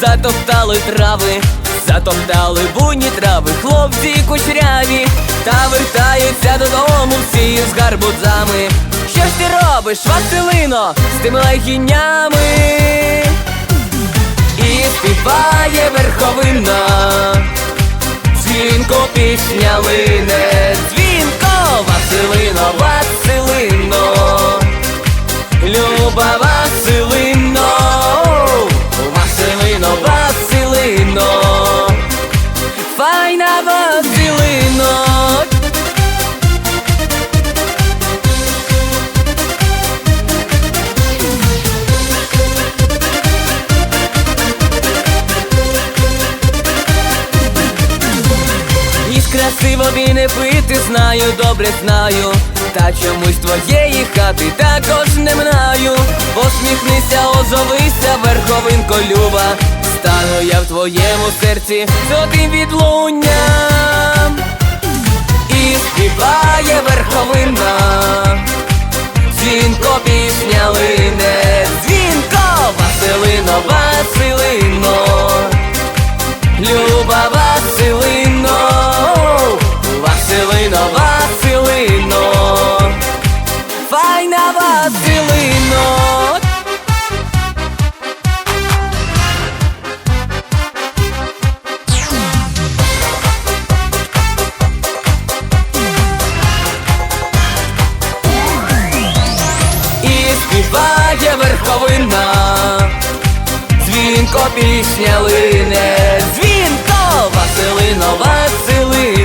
затоптали трави, затоптали буйні трави, хлопці кучеряві, та вертаються додому всі з гарбузами. Що ж ти робиш, Василино, з тими лайхінями? І співає верховина, дзвінко пісня лине, дзвінко, Василино, Василино, Люба красиво і не пити знаю, добре знаю, та чомусь твоєї хати також не мнаю. Посміхнися, озовися, верховинко люба, стану я в твоєму серці золотим відлунням. І співає верховина, дзвінко пісня лине, дзвінко, Василино, Василино. Люба дзвінко пісня лине, дзвінко, Василино, Василино